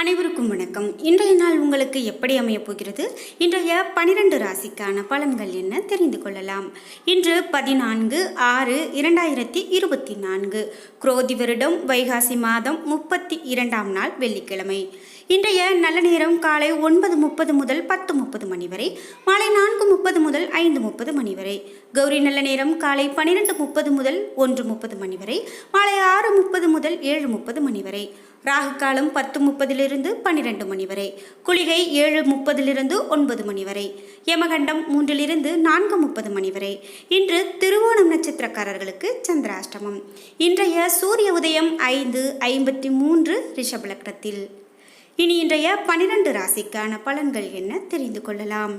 அனைவருக்கும் வணக்கம். இன்றைய நாள் உங்களுக்கு எப்படி அமையப் போகிறது? இன்றைய பனிரெண்டு ராசிக்கான பலன்கள் என்ன தெரிந்து கொள்ளலாம். இன்று பதினான்கு ஆறு இரண்டாயிரத்தி இருபத்தி நான்கு. குரோதி வருடம் வைகாசி மாதம் முப்பத்தி இரண்டாம் நாள் வெள்ளிக்கிழமை. இன்றைய நல்ல நேரம் காலை ஒன்பது முப்பது முதல் பத்து முப்பது மணி வரை மாலை நான்கு முப்பது முதல் ஐந்து முப்பது மணி வரை கௌரி நல்ல நேரம் காலை பன்னிரெண்டு முப்பது முதல் ஒன்று முப்பது மணி வரை மாலை ஆறு முப்பது முதல் ஏழு முப்பது மணி வரை ராகு காலம் பத்து முப்பதிலிருந்து பன்னிரெண்டு மணி வரை குளிகை ஏழு முப்பதிலிருந்து ஒன்பது மணி வரை யமகண்டம் மூன்றிலிருந்து நான்கு முப்பது மணி வரை இன்று திருவோணம் நட்சத்திரக்காரர்களுக்கு சந்திராஷ்டமம். இன்றைய சூரிய உதயம் ஐந்து ஐம்பத்தி மூன்று ரிஷபலக்னத்தில் இனி இன்றைய பனிரெண்டு ராசிக்கான பலன்கள் என்ன தெரிந்து கொள்ளலாம்?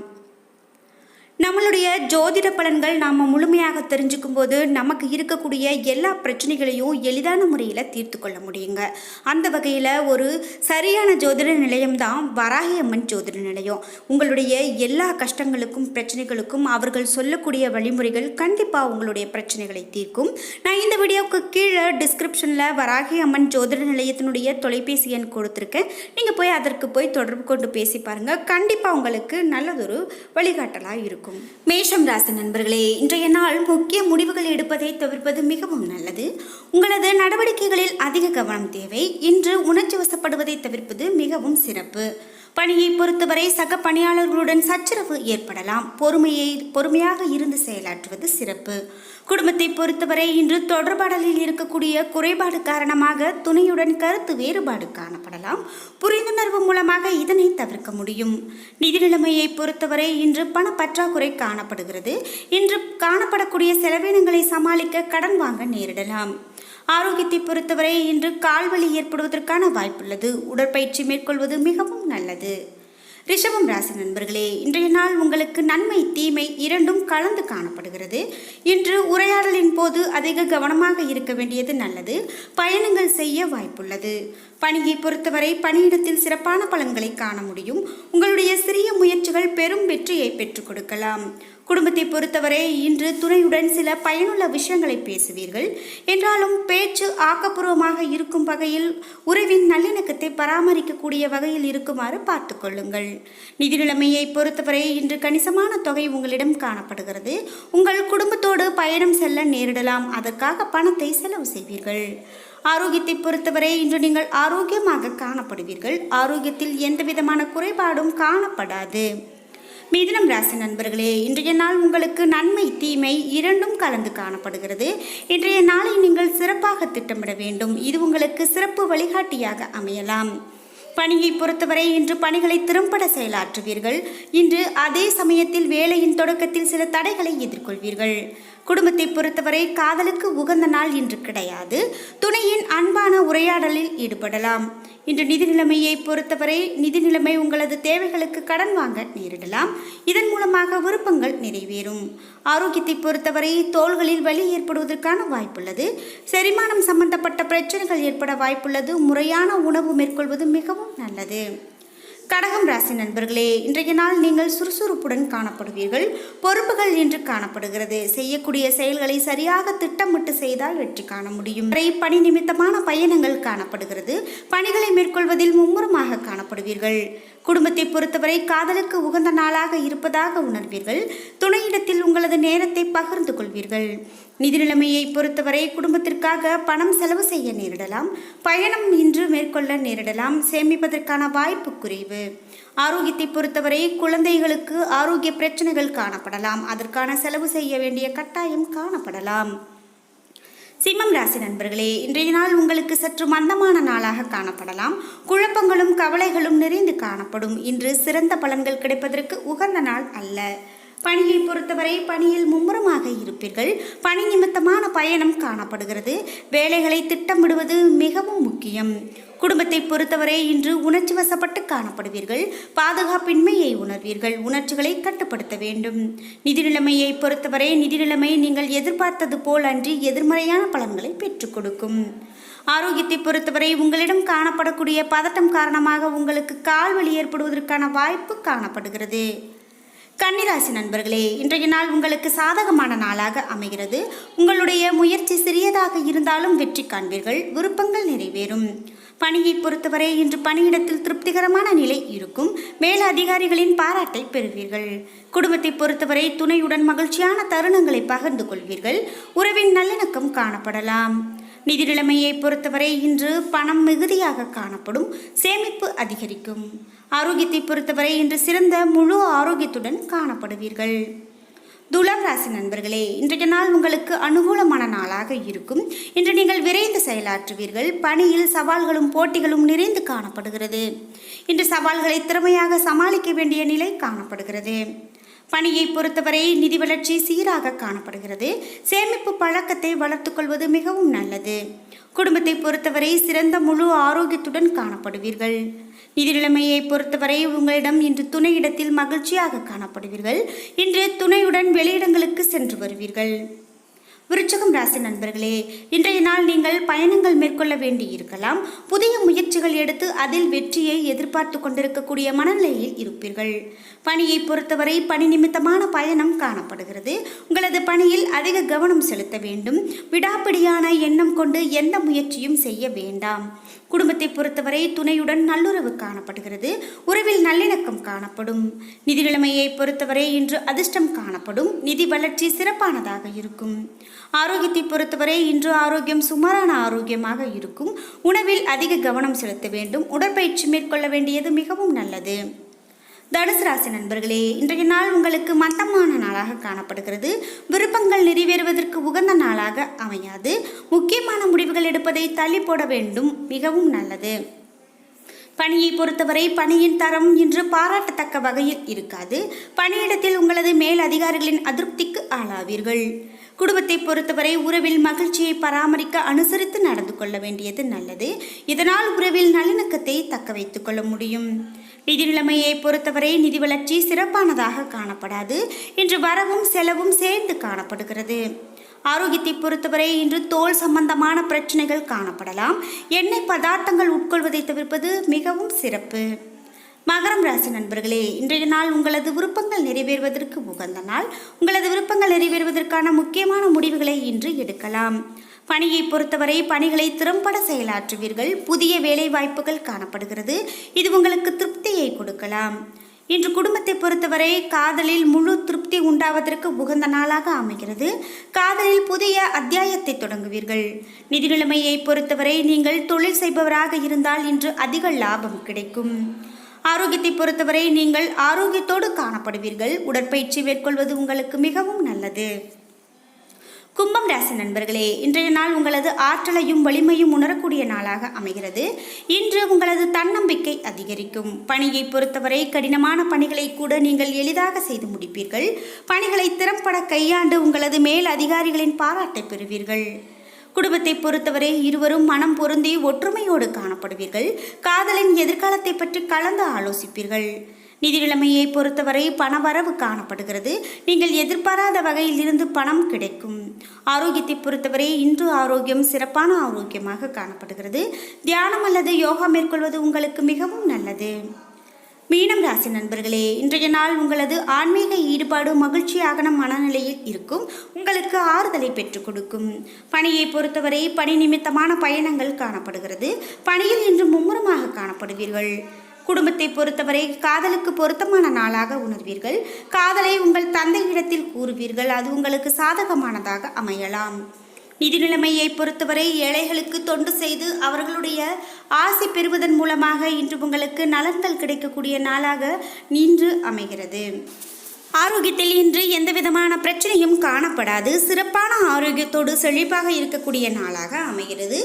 நம்மளுடைய ஜோதிட பலன்கள் நாம் முழுமையாக தெரிஞ்சுக்கும் போது நமக்கு இருக்கக்கூடிய எல்லா பிரச்சனைகளையும் எளிதான முறையில் தீர்த்து கொள்ள முடியுங்க. அந்த வகையில் ஒரு சரியான ஜோதிட நிலையம் தான் வராகி அம்மன் ஜோதிட நிலையம். உங்களுடைய எல்லா கஷ்டங்களுக்கும் பிரச்சனைகளுக்கும் அவர்கள் சொல்லக்கூடிய வழிமுறைகள் கண்டிப்பாக உங்களுடைய பிரச்சனைகளை தீர்க்கும். நான் இந்த வீடியோவுக்கு கீழே டிஸ்கிரிப்ஷனில் வராகி அம்மன் ஜோதிட நிலையத்தினுடைய தொலைபேசி எண் கொடுத்துருக்கேன். நீங்கள் போய் அதற்கு போய் தொடர்பு கொண்டு பேசி பாருங்கள் கண்டிப்பாக உங்களுக்கு நல்லதொரு வழிகாட்டலாக இருக்கும். மேஷம் ராசி நண்பர்களே இன்றைய நாள் முக்கிய முடிவுகள் எடுப்பதை தவிர்ப்பது மிகவும் நல்லது. உங்களது நடவடிக்கைகளில் அதிக கவனம் தேவை. இன்று உணர்ச்சி வசப்படுவதை தவிர்ப்பது மிகவும் சிறப்பு. பணியை பொறுத்தவரை சக பணியாளர்களுடன் சச்சரவு ஏற்படலாம். பொறுமையை பொறுமையாக இருந்து செயலாற்றுவது சிறப்பு. குடும்பத்தை பொறுத்தவரை இன்று தொடர்பாடலில் இருக்கக்கூடிய குறைபாடு காரணமாக துணையுடன் கருத்து வேறுபாடு காணப்படலாம். புரிந்துணர்வு மூலமாக இதனை தவிர்க்க முடியும். நிதி நிலைமையை பொறுத்தவரை இன்று பண பற்றாக்குறை காணப்படுகிறது. இன்று காணப்படக்கூடிய செலவினங்களை சமாளிக்க கடன் வாங்க நேரிடலாம். ஆரோக்கியத்தை பொறுத்தவரை இன்று கால்வலி ஏற்படுவதற்கான வாய்ப்புள்ளது. உடற்பயிற்சி மேற்கொள்வது மிகவும் நல்லது. ரிஷபம் ராசி நண்பர்களே இன்றைய நாள் உங்களுக்கு நன்மை தீமை இரண்டும் கலந்து காணப்படுகிறது. இன்று உரையாடலின் போது அதிக கவனமாக இருக்க வேண்டியது நல்லது. பயணங்கள் செய்ய வாய்ப்புள்ளது. பணியை பொறுத்தவரை பணியிடத்தில் சிறப்பான பலன்களை காண முடியும். உங்களுடைய சிறிய முயற்சிகள் பெரும் வெற்றியை பெற்றுக் கொடுக்கலாம். குடும்பத்தை பொறுத்தவரை இன்று துணையுடன் சில பயனுள்ள விஷயங்களை பேசுவீர்கள். என்றாலும் பேச்சு ஆக்கப்பூர்வமாக இருக்கும் வகையில் உறவின் நல்லிணக்கத்தை பராமரிக்கக்கூடிய வகையில் இருக்குமாறு பார்த்துக்கொள்ளுங்கள் நிதி நிலைமையை பொறுத்தவரை இன்று கணிசமான தொகை உங்களிடம் காணப்படுகிறது. உங்கள் குடும்பத்தோடு பயணம் செல்ல நேரிடலாம். அதற்காக பணத்தை செலவு செய்வீர்கள். ஆரோக்கியத்தை பொறுத்தவரை இன்று நீங்கள் ஆரோக்கியமாக காணப்படுவீர்கள். ஆரோக்கியத்தில் எந்த விதமான குறைபாடும் காணப்படாது. மிதுனம் ராசி நண்பர்களே இன்றைய நாள் உங்களுக்கு நன்மை தீமை இரண்டும் கலந்து காணப்படுகிறது. இன்றைய நாளை நீங்கள் சிறப்பாக திட்டமிட வேண்டும். இது உங்களுக்கு சிறப்பு வழிகாட்டியாக அமையலாம். பணியை பொறுத்தவரை இன்று பணிகளை திறம்பட செயலாற்றுவீர்கள். இன்று அதே சமயத்தில் வேலையின் தொடக்கத்தில் சில தடைகளை எதிர்கொள்வீர்கள். குடும்பத்தை பொறுத்தவரை காதலுக்கு உகந்த நாள் இன்று கிடையாது. துணையின் அன்பான உரையாடலில் ஈடுபடலாம். இன்று நிதி நிலைமையை பொறுத்தவரை நிதி நிலைமை உங்களது தேவைகளுக்கு கடன் வாங்க நேரிடலாம். இதன் மூலமாக விருப்பங்கள் நிறைவேறும். ஆரோக்கியத்தை பொறுத்தவரை தோள்களில் வலி ஏற்படுவதற்கான வாய்ப்புள்ளது. செரிமானம் சம்பந்தப்பட்ட பிரச்சனைகள் ஏற்பட வாய்ப்புள்ளது. முறையான உணவு மேற்கொள்வது மிகவும் நல்லது. கடகம் ராசி நண்பர்களே இன்றைய நாள் நீங்கள் சுறுசுறுப்புடன் காணப்படுவீர்கள். பொறுப்புகள் இன்று காணப்படுகிறது. செய்யக்கூடிய செயல்களை சரியாக திட்டமிட்டு செய்தால் வெற்றி காண முடியும். வரை பணி நிமித்தமான பயணங்கள் காணப்படுகிறது. பணிகளை மேற்கொள்வதில் மும்முரமாக காணப்படுவீர்கள். குடும்பத்தை பொறுத்தவரை காதலுக்கு உகந்த நாளாக இருப்பதாக உணர்வீர்கள். துணையிடத்தில் உங்களது நேரத்தை பகிர்ந்து கொள்வீர்கள். நிதி நிலைமையை பொறுத்தவரை குடும்பத்திற்காக பணம் செலவு செய்ய நேரிடலாம். பயணம் இன்று மேற்கொள்ள நேரிடலாம். சேமிப்பதற்கான வாய்ப்பு குறைவு. ஆரோக்கியத்தை பொறுத்தவரை குழந்தைகளுக்கு ஆரோக்கிய பிரச்சனைகள் காணப்படலாம். அதற்கான செலவு செய்ய வேண்டிய கட்டாயம் காணப்படலாம். சிம்மம் ராசி நண்பர்களே இன்றைய நாள் உங்களுக்கு சற்று மந்தமான நாளாக காணப்படலாம். குழப்பங்களும் கவலைகளும் நிறைந்து காணப்படும். இன்று சிறந்த பலன்கள் கிடைப்பதற்கு உகந்த நாள் அல்ல. பணியை பொறுத்தவரை பணியில் மும்முரமாக இருப்பீர்கள். பணி நிமித்தமான பயணம் காணப்படுகிறது. வேலைகளை திட்டமிடுவது மிகவும் முக்கியம். குடும்பத்தை பொறுத்தவரை இன்று உணர்ச்சி வசப்பட்டு காணப்படுவீர்கள். பாதுகாப்பின்மையை உணர்வீர்கள். உணர்ச்சிகளை கட்டுப்படுத்த வேண்டும். நிதி நிலைமையை பொறுத்தவரை நிதி நிலைமை நீங்கள் எதிர்பார்த்தது போல் அன்றி எதிர்மறையான பலன்களை பெற்றுக் கொடுக்கும். ஆரோக்கியத்தை பொறுத்தவரை உங்களிடம் காணப்படக்கூடிய பதட்டம் காரணமாக உங்களுக்கு கால்வலி ஏற்படுவதற்கான வாய்ப்பு காணப்படுகிறது. கன்னிராசி நண்பர்களே இன்றைய நாள் உங்களுக்கு சாதகமான நாளாக அமைகிறது. உங்களுடைய முயற்சி சிறியதாக இருந்தாலும் வெற்றி காண்பீர்கள். விருப்பங்கள் நிறைவேறும். பணியை பொறுத்தவரை இன்று பணியிடத்தில் திருப்திகரமான நிலை இருக்கும். மேல் அதிகாரிகளின் பாராட்டை பெறுவீர்கள். குடும்பத்தை பொறுத்தவரை துணையுடன் மகிழ்ச்சியான தருணங்களை பகிர்ந்து கொள்வீர்கள். உறவின் நல்லிணக்கம் காணப்படலாம். நிதி நிலைமையை பொறுத்தவரை இன்று பணம் மிகுதியாக காணப்படும். சேமிப்பு அதிகரிக்கும். ஆரோக்கியத்தை பொறுத்தவரை இன்று சிறந்த முழு ஆரோக்கியத்துடன் காணப்படுவீர்கள். துலாம் ராசி நண்பர்களே இன்றைய நாள் உங்களுக்கு அனுகூலமான நாளாக இருக்கும். இன்று நீங்கள் விரைந்து செயலாற்றுவீர்கள். பணியில் சவால்களும் போட்டிகளும் நிறைந்து காணப்படுகிறது. இன்று சவால்களை திறமையாக சமாளிக்க வேண்டிய நிலை காணப்படுகிறது. பணியை பொறுத்தவரை நிதி வளர்ச்சி சீராக காணப்படுகிறது. சேமிப்பு பழக்கத்தை வளர்த்துக்கொள்வது மிகவும் நல்லது. குடும்பத்தை பொறுத்தவரை சிறந்த முழு ஆரோக்கியத்துடன் காணப்படுவீர்கள். நிதி நிலைமையை பொறுத்தவரை உங்களிடம் இன்று துணையிடத்தில் மகிழ்ச்சியாக காணப்படுவீர்கள். இன்று துணையுடன் வெளியிடங்களுக்கு சென்று வருவீர்கள். விருச்சகம் ராசி நண்பர்களே இன்றைய நாள் நீங்கள் பயணங்கள் மேற்கொள்ள வேண்டி இருக்கலாம் புதிய முயற்சிகள் எடுத்து அதில் வெற்றியை எதிர்பார்த்து கொண்டிருக்கக்கூடிய மனநிலையில் இருப்பீர்கள். பணியை பொறுத்தவரை பணி நிமித்தமான பயணம் காணப்படுகிறது. உங்களது பணியில் அதிக கவனம் செலுத்த வேண்டும். விடாப்பிடியான எண்ணம் கொண்டு எந்த முயற்சியும் செய்ய வேண்டாம். குடும்பத்தை பொறுத்தவரை துணையுடன் நல்லுறவு காணப்படுகிறது. உறவில் நல்லிணக்கம் காணப்படும். நிதி நிலைமையை பொறுத்தவரை இன்று அதிர்ஷ்டம் காணப்படும். நிதி வளர்ச்சி சிறப்பானதாக இருக்கும். ஆரோக்கியத்தை பொறுத்தவரை இன்று ஆரோக்கியம் சுமாரான ஆரோக்கியமாக இருக்கும். உணவில் அதிக கவனம் செலுத்த வேண்டும். உடற்பயிற்சி மேற்கொள்ள வேண்டியது மிகவும் நல்லது. தனுசு ராசி நண்பர்களே இன்றைய நாள் உங்களுக்கு மந்தமான நாளாக காணப்படுகிறது. விருப்பங்கள் நிறைவேறுவதற்கு உகந்த நாளாக அமையாது. முக்கியமான முடிவுகள் எடுப்பதை தள்ளி போட வேண்டும். மிகவும் நல்லது. பணியை பொறுத்தவரை பணியின் தரம் இன்று பாராட்டத்தக்க வகையில் இருக்காது. பணியிடத்தில் உங்களது மேல் அதிகாரிகளின் அதிருப்திக்கு ஆளாவீர்கள். குடும்பத்தை பொறுத்தவரை உறவில் மகிழ்ச்சியை பராமரிக்க அனுசரித்து நடந்து கொள்ள வேண்டியது நல்லது. இதனால் உறவில் நல்லிணக்கத்தை தக்க வைத்துக் கொள்ள முடியும். நிதி நிலைமையை பொறுத்தவரை நிதி வளர்ச்சி சிறப்பானதாக காணப்படாது. இன்று வரவும் செலவும் சேர்ந்து காணப்படுகிறது. ஆரோக்கியத்தை பொறுத்தவரை இன்று தோல் சம்பந்தமான பிரச்சனைகள் காணப்படலாம். எண்ணெய் பதார்த்தங்கள் உட்கொள்வதை தவிர்ப்பது மிகவும் சிறப்பு. மகரம் ராசி நண்பர்களே இன்றைய நாள் உங்களது விருப்பங்கள் நிறைவேறுவதற்கு உகந்த நாள். உங்களது விருப்பங்கள் நிறைவேறுவதற்கான முக்கியமான முடிவுகளை இன்று எடுக்கலாம். பணியை பொறுத்தவரை பணிகளை திறம்பட செயலாற்றுவீர்கள். புதிய வேலை வாய்ப்புகள் காணப்படுகிறது. இது உங்களுக்கு திருப்தியை கொடுக்கலாம். இன்று குடும்பத்தை பொறுத்தவரை காதலில் முழு திருப்தி உண்டாவதற்கு உகந்த நாளாக அமைகிறது. காதலில் புதிய அத்தியாயத்தை தொடங்குவீர்கள். நிதி நிலைமையை பொறுத்தவரை நீங்கள் தொழில் செய்பவராக இருந்தால் இன்று அதிக லாபம் கிடைக்கும். ஆரோக்கியத்தை பொறுத்தவரை நீங்கள் ஆரோக்கியத்தோடு காணப்படுவீர்கள். உடற்பயிற்சி மேற்கொள்வது உங்களுக்கு மிகவும் நல்லது. கும்பம் ராசி நண்பர்களே இன்றைய நாள் உங்களது ஆற்றலையும் வலிமையும் உணரக்கூடிய நாளாக அமைகிறது. இன்று உங்களது தன்னம்பிக்கை அதிகரிக்கும். பணியை பொறுத்தவரை கடினமான பணிகளை கூட நீங்கள் எளிதாக செய்து முடிப்பீர்கள். பணிகளை திறம்பட கையாண்டு உங்களது மேல் அதிகாரிகளின் பாராட்டை பெறுவீர்கள். குடும்பத்தை பொறுத்தவரை இருவரும் மனம் பொருந்தி ஒற்றுமையோடு காணப்படுவீர்கள். காதலின் எதிர்காலத்தை பற்றி கலந்து ஆலோசிப்பீர்கள். நிதி பொறுத்தவரை பொறுத்தவரை பணவரவு காணப்படுகிறது. நீங்கள் எதிர்பாராத வகையில் இருந்து பணம் கிடைக்கும். ஆரோக்கியத்தை பொறுத்தவரை இன்று ஆரோக்கியம் சிறப்பான ஆரோக்கியமாக காணப்படுகிறது. தியானம் அல்லது யோகா மேற்கொள்வது உங்களுக்கு மிகவும் நல்லது. மீனம் ராசி நண்பர்களே இன்றைய நாள் உங்களது ஆன்மீக ஈடுபாடு மகிழ்ச்சியாகன மனநிலையில் இருக்கும். உங்களுக்கு ஆறுதலை பெற்றுக் கொடுக்கும். பணியை பொறுத்தவரை பணி நிமித்தமான பயணங்கள் காணப்படுகிறது. பணியில் இன்று மும்முரமாக காணப்படுவீர்கள். குடும்பத்தை பொறுத்தவரை காதலுக்கு பொருத்தமான நாளாக உணர்வீர்கள். காதலை உங்கள் தந்தையிடத்தில் கூறுவீர்கள். அது உங்களுக்கு சாதகமானதாக அமையலாம். நிதி நிலைமையை பொறுத்தவரை ஏழைகளுக்கு தொண்டு செய்து அவர்களுடைய ஆசை பெறுவதன் மூலமாக இன்று உங்களுக்கு நலன்கள் கிடைக்கக்கூடிய நாளாக இன்று அமைகிறது. ஆரோக்கியத்தில் இன்று எந்த விதமான பிரச்சனையும் காணப்படாது. சிறப்பான ஆரோக்கியத்தோடு செழிப்பாக இருக்கக்கூடிய நாளாக அமைகிறது.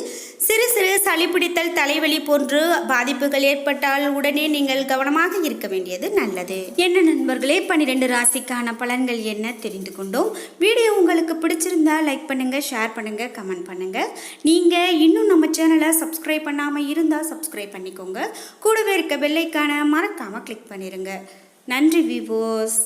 சிறு சிறு சளி பிடித்தல் தலைவலி போன்று பாதிப்புகள் ஏற்பட்டால் உடனே நீங்கள் கவனமாக இருக்க வேண்டியது நல்லது. என்ன நண்பர்களே பன்னிரெண்டு ராசிக்கான பலன்கள் என்ன தெரிந்து கொண்டோம். வீடியோ உங்களுக்கு பிடிச்சிருந்தா லைக் பண்ணுங்க ஷேர் பண்ணுங்க கமெண்ட் பண்ணுங்க. நீங்க இன்னும் நம்ம சேனலை சப்ஸ்கிரைப் பண்ணாம இருந்தா சப்ஸ்கிரைப் பண்ணிக்கோங்க. கூடவே இருக்க பெல்லைக்கான மறக்காம கிளிக் பண்ணிருங்க. நன்றி விவோஸ்